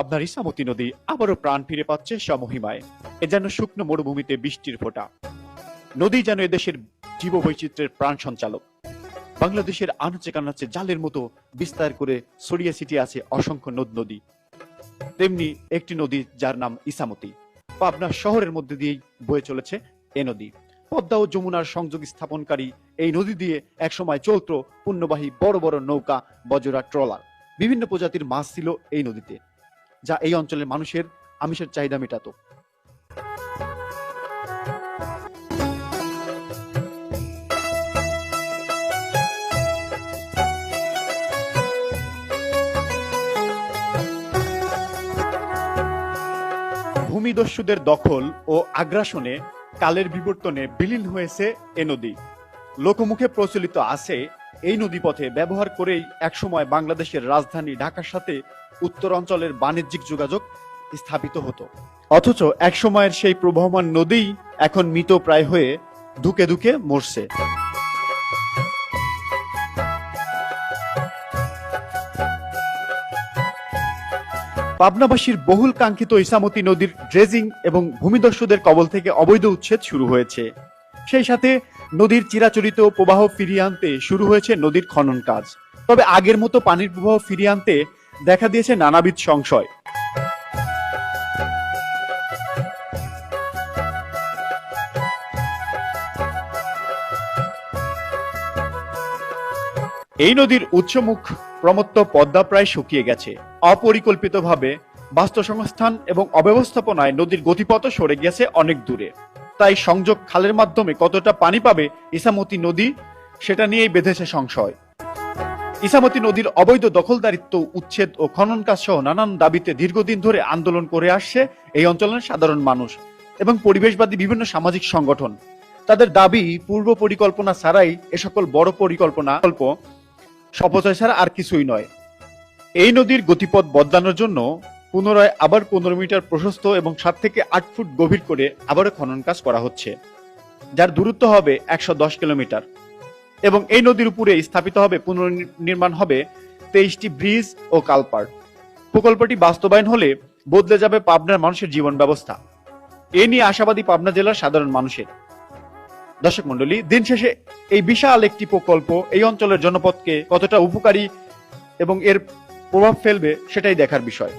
আপনার ইসামতি নদী আবারও প্রাণ ফিরে পাচ্ছে সমহিমায়। এ যেন শুকনো মরুভূমিতে বৃষ্টির ফোঁটা। নদী যেন এদেশের জীববৈচিত্র্যের প্রাণ সঞ্চালক। বাংলাদেশের আনাচে কানাচে জালের মতো বিস্তার করে ছড়িয়ে ছিটিয়ে আছে অসংখ্য নদ নদী। তেমনি একটি নদী যার নাম ইসামতি। পাবনা শহরের মধ্যে দিয়েই বয়ে চলেছে এ নদী। পদ্মা ও যমুনার সংযোগ স্থাপনকারী এই নদী দিয়ে একসময় চলত পণ্যবাহী বড় বড় নৌকা, বজরা ট্রলার। বিভিন্ন প্রজাতির মাছ ছিল এই নদীতে। যা এই অঞ্চলের মানুষের আমিষের চাহিদা মেটাতো। ভূমিদস্যুদের দখল ও আগ্রাসনে কালের বিবর্তনে বিলীন হয়েছে এ নদী। লোকমুখে প্রচলিত আছে এই নদীপথে ব্যবহার করেই একসময় বাংলাদেশের রাজধানী ঢাকার সাথে উত্তর অঞ্চলের বাণিজ্যিক যোগাযোগ স্থাপিত হতো। অথচ একসময়ের সেই প্রবহমান নদী এখন মৃত প্রায় হয়ে ধুকে ধুকে মরছে। পাবনাবাসীর বহুল কাঙ্ক্ষিত ইসামতি নদীর ড্রেজিং এবং ভূমিদস্যুদের কবল থেকে অবৈধ উচ্ছেদ শুরু হয়েছে। সেই সাথে নদীর চিরাচরিত প্রবাহ ফিরিয়ে আনতে শুরু হয়েছে নদীর খনন কাজ। তবে আগের মতো পানির প্রবাহ ফিরিয়ে আনতে দেখা দিয়েছে নানাবিধ সংশয়। এই নদীর উৎসমুখ প্রমত্ত পদ্মা প্রায় শুকিয়ে গেছে। অপরিকল্পিতভাবে বাস্তুসংস্থান এবং অব্যবস্থাপনায় নদীর গতিপথ সরে গেছে অনেক দূরে। তাই সংযোগ খালের মাধ্যমে কতটা পানি পাবে ইসামতি নদী, সেটা নিয়েই বেঁধেছে সংশয়। ইসামতি নদীর অবৈধ দখলদারিত্ব, উচ্ছেদ ও খনন কাজ সহ নানান দাবিতে দীর্ঘদিন ধরে আন্দোলন করে আসছে এই অঞ্চলের সাধারণ মানুষ এবং পরিবেশবাদী বিভিন্ন সামাজিক সংগঠন। তাদের দাবি, পূর্ব পরিকল্পনা ছাড়াই এ সকল বড় পরিকল্পনা গল্প সপচয় ছাড়া আর কিছুই নয়। এই নদীর গতিপথ বদলানোর জন্য পুনরায় আবার পনেরো মিটার প্রশস্ত এবং সাত থেকে আট ফুট গভীর করে আবারও খনন কাজ করা হচ্ছে, যার দূরত্ব হবে একশো দশ কিলোমিটার। এবং এই নদীর উপরে স্থাপিত হবে, পুনর্নির্মাণ হবে তেইশটি ব্রিজ ও কালপার্ট প্রকল্পটি বাস্তবায়ন হলে বদলে যাবে পাবনার মানুষের জীবন ব্যবস্থা। এ নিয়ে আশাবাদী পাবনা জেলার সাধারণ মানুষের। দর্শক মন্ডলী দিন শেষে এই বিশাল একটি প্রকল্প এই অঞ্চলের জনপদকে কতটা উপকারী এবং এর প্রভাব ফেলবে সেটাই দেখার বিষয়।